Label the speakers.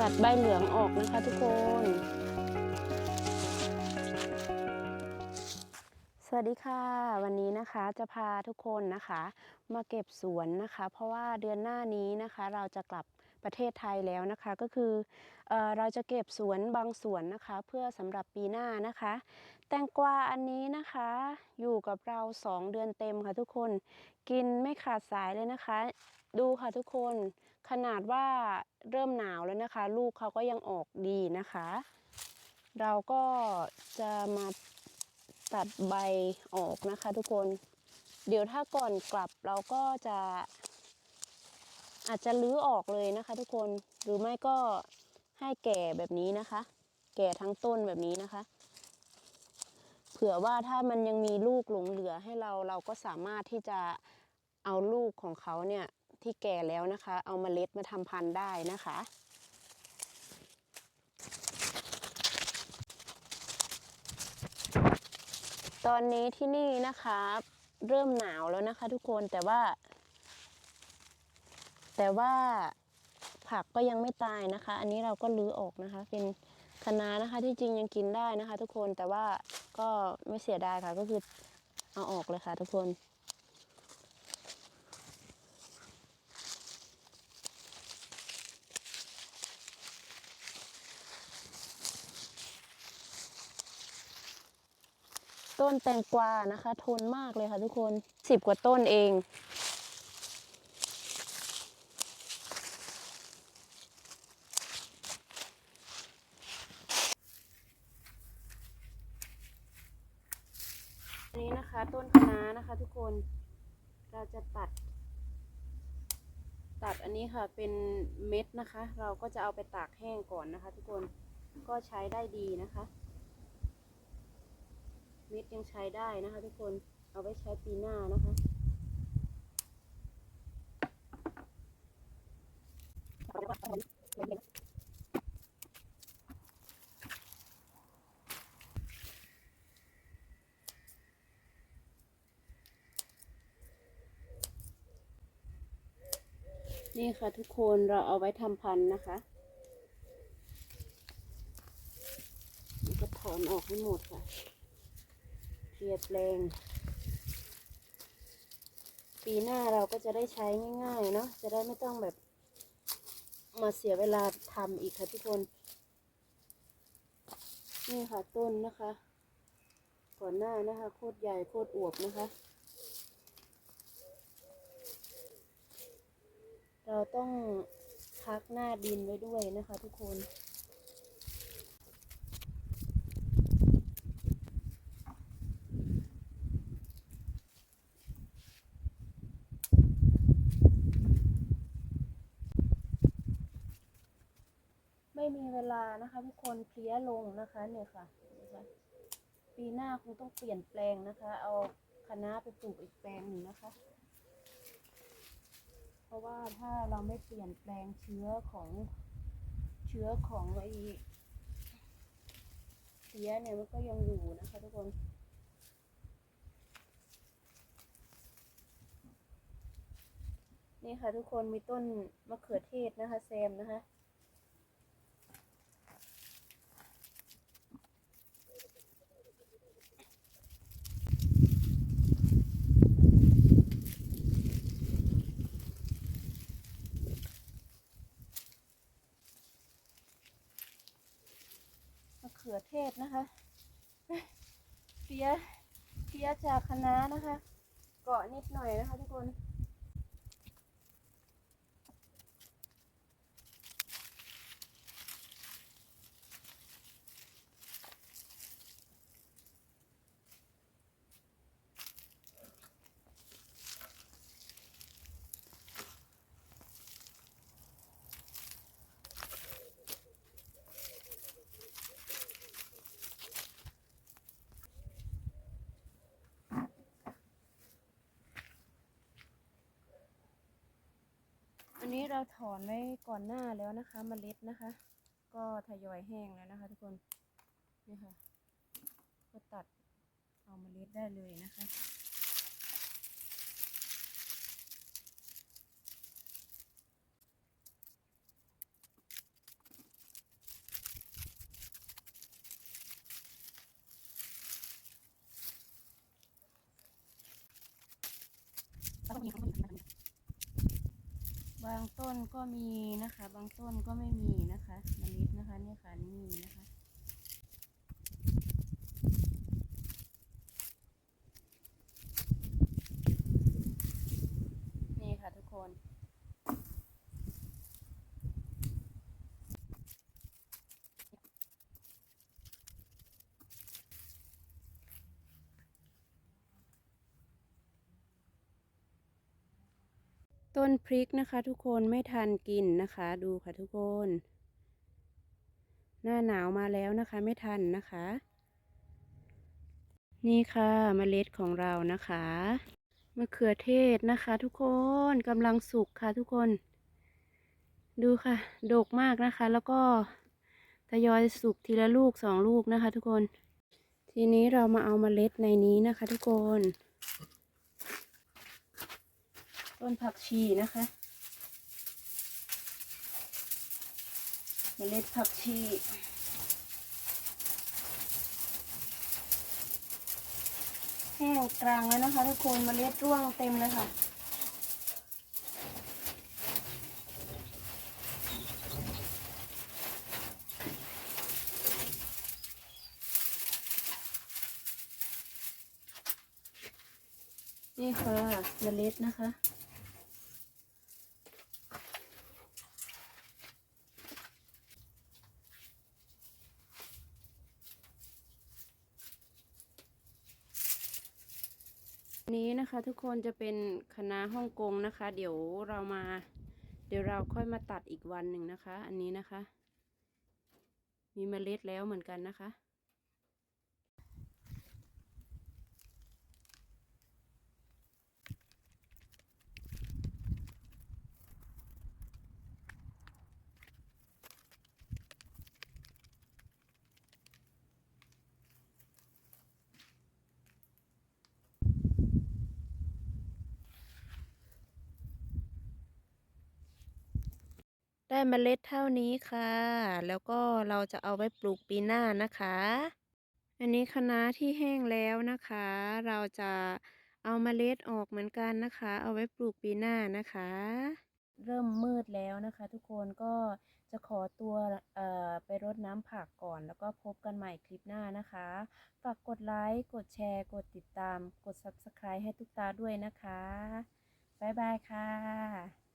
Speaker 1: ตัดใบเหลืองออกนะคะทุกคน สวัสดีค่ะ วันนี้นะคะจะพาทุกคนนะคะ มาเก็บสวนนะคะ เพราะว่าเดือนหน้านี้นะคะ เราจะกลับ ประเทศไทยแล้วนะคะก็คือเออเราจะเก็บสวนบางสวนนะคะ เพื่อสำหรับปีหน้านะคะ แตงกวาอันนี้นะคะอยู่กับเรา 2 เดือนเต็มค่ะทุกคนกินไม่ขาดสายเลยนะคะ ดูค่ะทุกคนขนาดว่าเริ่มหนาวแล้วนะคะ ลูกเขาก็ยังออกดีนะคะ เราก็จะมาตัดใบออกนะคะทุกคน เดี๋ยวถ้าก่อนกลับเราก็จะ อาจจะลื้อออกเลยนะคะ ทุกคนหรือไม่ก็ให้แก่แบบนี้นะคะ แก่ทั้งต้นแบบนี้นะคะ เผื่อว่าถ้ามันยังมีลูกหลงเหลือให้เราเราก็สามารถที่จะเอาลูกของเขาเนี่ยที่แก่แล้วนะคะ เอามาเล็ดมาทำพันธุ์ได้นะคะตอนนี้ที่นี่นะคะ เริ่มหนาวแล้วนะคะทุกคนแต่ว่า แต่ว่าผักก็ยังไม่ตายนะคะ อันนี้เราก็ลื้อออกนะคะ เป็นคะน้านะคะที่จริงยังกินได้นะคะ ทุกคนแต่ว่าก็ไม่เสียดายค่ะ ก็คือเอาออกเลยค่ะ ทุกคน ต้นแตงกวานะคะ ทนมากเลยค่ะ ทุกคนสิบกว่าต้นเอง อันนี้นะคะ ต้นคะน้านะคะ ทุกคน เราจะตัด ตัดอันนี้ค่ะเป็นเม็ดนะคะ เราก็จะเอาไปตากแห้งก่อนนะคะ ทุกคนก็ใช้ได้ดีนะคะ เม็ดยังใช้ได้นะคะ ทุกคนเอาไว้ใช้ปีหน้านะคะ นี่ค่ะทุกคนเราเอาไว้ทำพันนะคะก็ถอนออกให้หมดค่ะเคลียร์แปลง ปีหน้าเราก็จะได้ใช้ง่ายๆเนาะจะได้ไม่ต้องแบบมาเสียเวลาทำอีกค่ะทุกคน นี่ค่ะต้นนะคะ ก่อนหน้านะคะโคตรใหญ่โคตรอวบนะคะ เราต้องพักหน้าดินไว้ด้วยนะคะทุกคนไม่มีเวลานะคะทุกคนเพลี้ยลงนะคะเนี่ยค่ะ ปีหน้าคงต้องเปลี่ยนแปลงนะคะ เอาคณะไปปลูกอีกแปลงหนึ่งนะคะ เพราะว่าถ้าเราไม่เปลี่ยนแปลงเชื้อของเชื้อของไอเสียเนี่ยมันก็ยังอยู่นะคะทุกคน นี่ค่ะทุกคนมีต้นมะเขือเทศนะคะแซมนะคะ ขือเทศนะคะเพี้ยเพี้ยจากคณะนะคะ เกาะนิดหน่อยนะคะทุกคน นนี้เราถอนไว้ก่อนหน้าแล้วนะคะมเมล็ดนะคะ ก็ทยอยแห้งแล้วนะคะ ทุกคนนี่ค่ะ ก็ตัดเอามเมล็ดได้เลยนะคะ บางต้นก็มีนะคะ บางต้นก็ไม่มีนะคะเมล็ดนะคะเนี่ยค่ะนี่มีนะคะ นี่ค่ะทุกคน ต้นพริกนะคะ ทุกคนไม่ทันกินนะคะ ดูค่ะทุกคน หน้าหนาวมาแล้วนะคะ ไม่ทันนะคะ นี่ค่ะเมล็ดของเรานะคะมะเขือเทศนะคะ ทุกคนกำลังสุกค่ะทุกคน ดูค่ะ ดกมากนะคะ แล้วก็ทยอยสุกทีละลูกสองลูกนะคะ ทุกคน ทีนี้เรามาเอาเมล็ดในนี้นะคะ ทุกคน ต้นผักชีนะคะเมล็ดผักชีแห้งกลางแล้วนะคะทุกคนเมล็ดร่วงเต็มเลยค่ะนี่ค่ะเมล็ดนะคะ นี้นะคะทุกคนจะเป็นคณะฮ่องกงนะคะ เดี๋ยวเรามา เดี๋ยวเราค่อยมาตัดอีกวันหนึ่งนะคะ อันนี้นะคะ มีเมล็ดแล้วเหมือนกันนะคะ ได้เมล็ดเท่านี้ค่ะ แล้วก็เราจะเอาไว้ปลูกปีหน้านะคะ อันนี้คะน้าที่แห้งแล้วนะคะ เราจะเอาเมล็ดออกเหมือนกันนะคะ เอาไว้ปลูกปีหน้านะคะ เริ่มมืดแล้วนะคะ ทุกคนก็จะขอตัวไปรดน้ำผักก่อน แล้วก็พบกันใหม่คลิปหน้านะคะ ฝากกดไลค์ กดแชร์ กดติดตาม กด Subscribe ให้ทุกตาด้วยนะคะ บ๊ายบายค่ะ